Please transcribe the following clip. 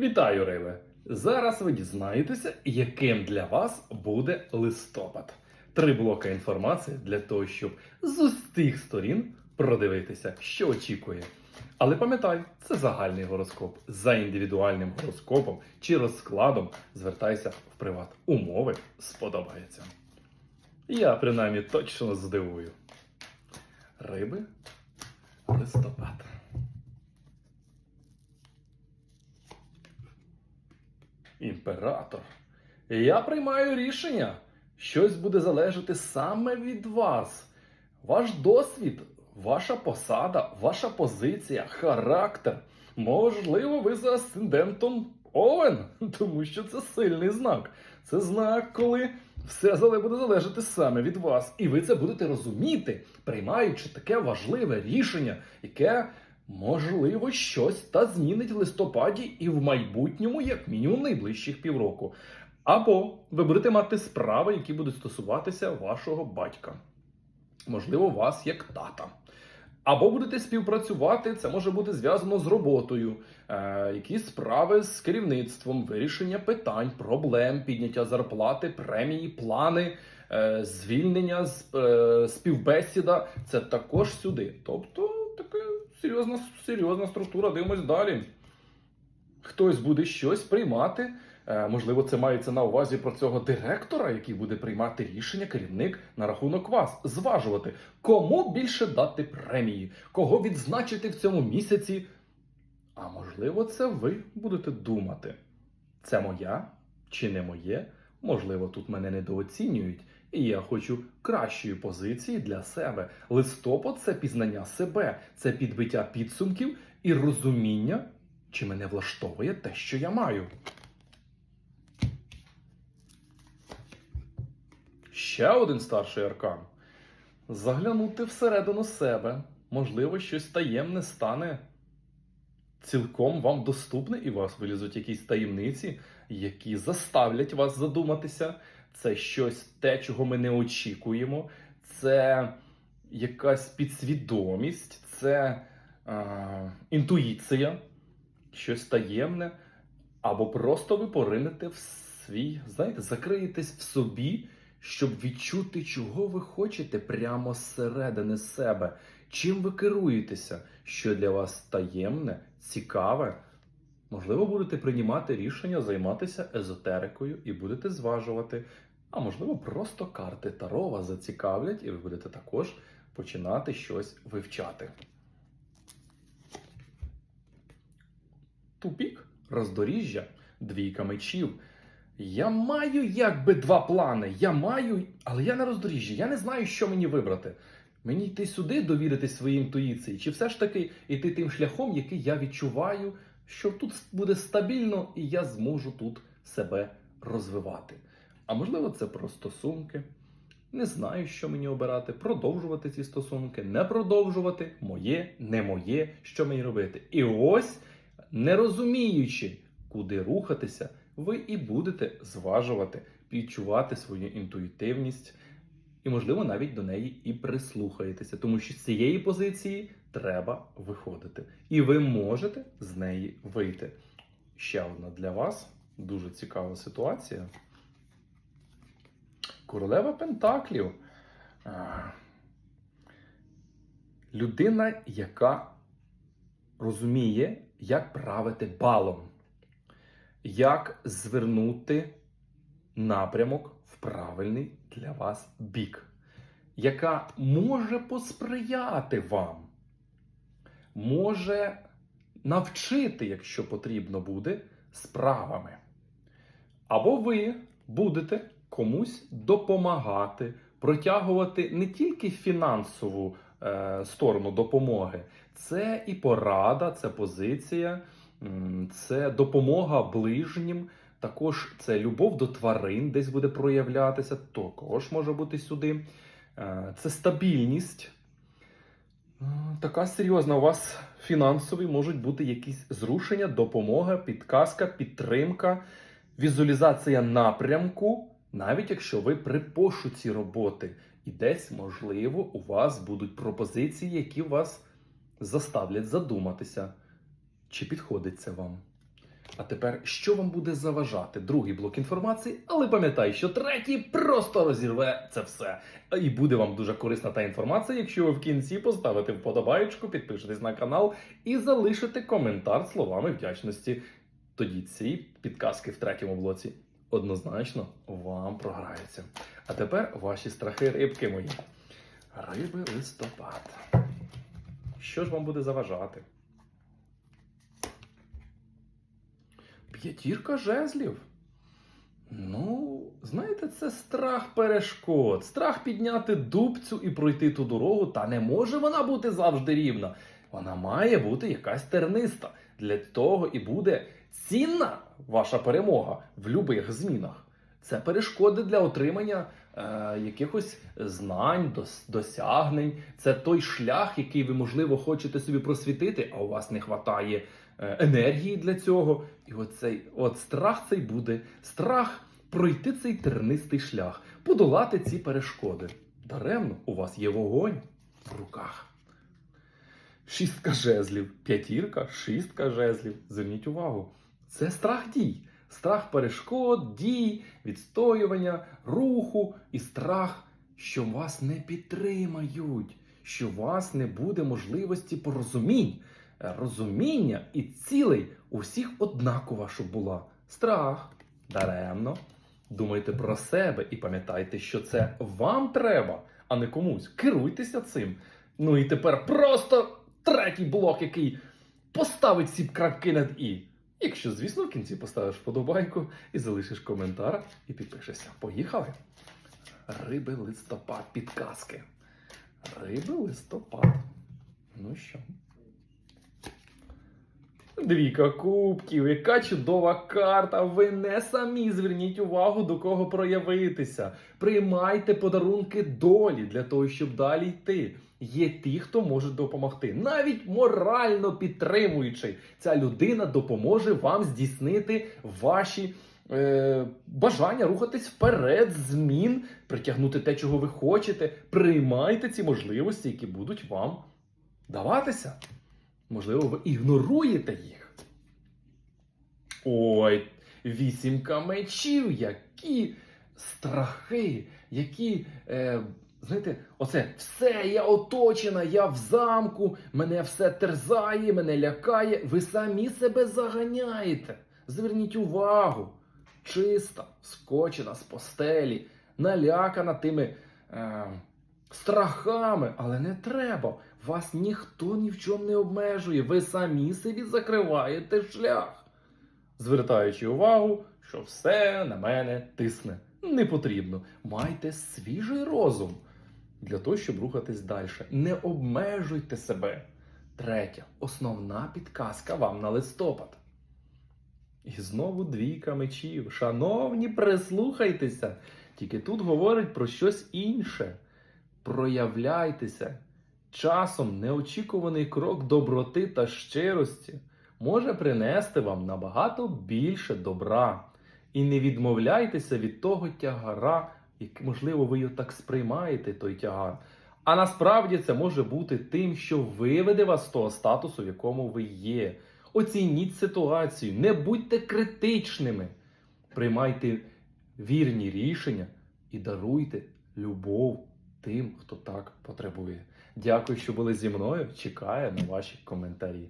Вітаю, Риви! Зараз ви дізнаєтеся, яким для вас буде листопад. Три блоки інформації для того, щоб з усіх сторін продивитися, що очікує. Але пам'ятай, це загальний гороскоп. За індивідуальним гороскопом чи розкладом звертайся в приват. Умови сподобаються. Я принаймні точно здивую. Риби листопад. Імператор. Я приймаю рішення. Щось буде залежати саме від вас. Ваш досвід, ваша посада, ваша позиція, характер. Можливо, ви за асцендентом Овен, тому що це сильний знак. Це знак, коли все буде залежати саме від вас. І ви це будете розуміти, приймаючи таке важливе рішення, яке можливо щось та змінить в листопаді і в майбутньому, як мінімум, найближчих півроку. Або ви будете мати справи, які будуть стосуватися вашого батька. Можливо, вас як тата. Або будете співпрацювати, це може бути зв'язано з роботою, е, якісь справи з керівництвом, вирішення питань, проблем, підняття зарплати, премії, плани, е, звільнення, з- е, співбесіда. Це також сюди. Тобто серйозна, серйозна структура. Дивимось далі. Хтось буде щось приймати. Е, Можливо, це мається на увазі про цього директора, який буде приймати рішення, керівник на рахунок вас, зважувати, кому більше дати премії, кого відзначити в цьому місяці. А можливо, це ви будете думати. Це моя чи не моє? Можливо, тут мене недооцінюють, і я хочу кращої позиції для себе. Листопад це пізнання себе, це підбиття підсумків і розуміння, чи мене влаштовує те, що я маю. Ще один старший аркан. Заглянути всередину себе. Можливо, щось таємне стане цілком вам доступне, і вас вилізуть якісь таємниці, які заставлять вас задуматися. Це щось те, чого ми не очікуємо. Це якась підсвідомість, це е, інтуїція, щось таємне. Або просто ви поринете в свій, знаєте, закриєтесь в собі, щоб відчути, чого ви хочете прямо зсередини себе. Чим ви керуєтеся, що для вас таємне, цікаве. Можливо, будете приймати рішення займатися езотерикою і будете зважувати. А можливо, просто карти Таро вас зацікавлять, і ви будете також починати щось вивчати. Тупік, роздоріжжя, двійка мечів. Я маю якби два плани. Я маю, але я на роздоріжжі. Я не знаю, що мені вибрати. Мені йти сюди, довірити своїй інтуїції, чи все ж таки йти тим шляхом, який я відчуваю, що тут буде стабільно і я зможу тут себе розвивати. А можливо, це про стосунки. Не знаю, що мені обирати, продовжувати ці стосунки, не продовжувати, моє, не моє, що мені робити. І ось, не розуміючи, куди рухатися, ви і будете зважувати, відчувати свою інтуїтивність, і, можливо, навіть до неї і прислухаєтеся, тому що з цієї позиції треба виходити. І ви можете з неї вийти. Ще одна для вас дуже цікава ситуація. Королева Пентаклів. Людина, яка розуміє, як правити балом, як звернути напрямок правильний для вас бік, яка може посприяти вам, може навчити, якщо потрібно буде, справами. Або ви будете комусь допомагати, протягувати не тільки фінансову е, сторону допомоги, це і порада, це позиція, це допомога ближнім. Також це любов до тварин десь буде проявлятися, також може бути сюди. Е, Це стабільність. Е, Така серйозна. У вас фінансові можуть бути якісь зрушення, допомога, підказка, підтримка, візуалізація напрямку, навіть якщо ви при пошуці роботи. І десь, можливо, у вас будуть пропозиції, які вас заставлять задуматися, чи підходить це вам. А тепер, що вам буде заважати? Другий блок інформації, але пам'ятай, що третій просто розірве це все. І буде вам дуже корисна та інформація, якщо ви в кінці поставите вподобаєчку, підпишетесь на канал і залишите коментар словами вдячності. Тоді ці підказки в третьому блоці однозначно вам програються. А тепер ваші страхи рибки мої. Риби листопад. Що ж вам буде заважати? П'ятірка жезлів. Ну, знаєте, це страх перешкод. Страх підняти дубцю і пройти ту дорогу, та не може вона бути завжди рівна. Вона має бути якась терниста. Для того і буде цінна ваша перемога в будь-яких змінах. Це перешкоди для отримання е, якихось знань, дос, досягнень. Це той шлях, який ви, можливо, хочете собі просвітити, а у вас не вистачає енергії для цього. І оцей от страх цей буде. Страх пройти цей тернистий шлях, подолати ці перешкоди. Даремно у вас є вогонь в руках. Шістка жезлів, п'ятірка, шістка жезлів. Зверніть увагу. Це страх дій. Страх перешкод, дій, відстоювання, руху і страх, що вас не підтримають, що у вас не буде можливості порозумінь, Е, розуміння і цілей у всіх однакова, щоб була. Страх. Даремно. Думайте про себе і пам'ятайте, що це вам треба, а не комусь. Керуйтеся цим. Ну і тепер просто третій блок, який поставить ці крапки над і. Якщо, звісно, в кінці поставиш вподобайку і залишиш коментар і підпишешся. Поїхали! Риби листопад, підказки. Риби листопад. Ну що? Двійка кубків, яка чудова карта. Ви не самі зверніть увагу, до кого проявитися. Приймайте подарунки долі для того, щоб далі йти. Є ті, хто може допомогти, навіть морально підтримуючи. Ця людина допоможе вам здійснити ваші е, бажання рухатись вперед, змін, притягнути те, чого ви хочете. Приймайте ці можливості, які будуть вам даватися. Можливо, ви ігноруєте їх. Ой, вісімка мечів, які страхи, які. Е, знаєте, оце все, я оточена, я в замку, мене все терзає, мене лякає. Ви самі себе заганяєте. Зверніть увагу. Чиста, скочена з постелі, налякана тими е, страхами, але не треба. Вас ніхто ні в чому не обмежує. Ви самі собі закриваєте шлях, звертаючи увагу, що все на мене тисне. Не потрібно. Майте свіжий розум для того, щоб рухатись далі. Не обмежуйте себе. Третя, основна підказка вам на листопад. І знову двійка мечів. Шановні, прислухайтеся. Тільки тут говорить про щось інше. Проявляйтеся. Часом неочікуваний крок доброти та щирості може принести вам набагато більше добра. І не відмовляйтеся від того тягара, як, можливо, ви його так сприймаєте, той тягар. А насправді це може бути тим, що виведе вас з того статусу, в якому ви є. Оцініть ситуацію, не будьте критичними. Приймайте вірні рішення і даруйте любов тим, хто так потребує. Дякую, що були зі мною. Чекаю на ваші коментарі.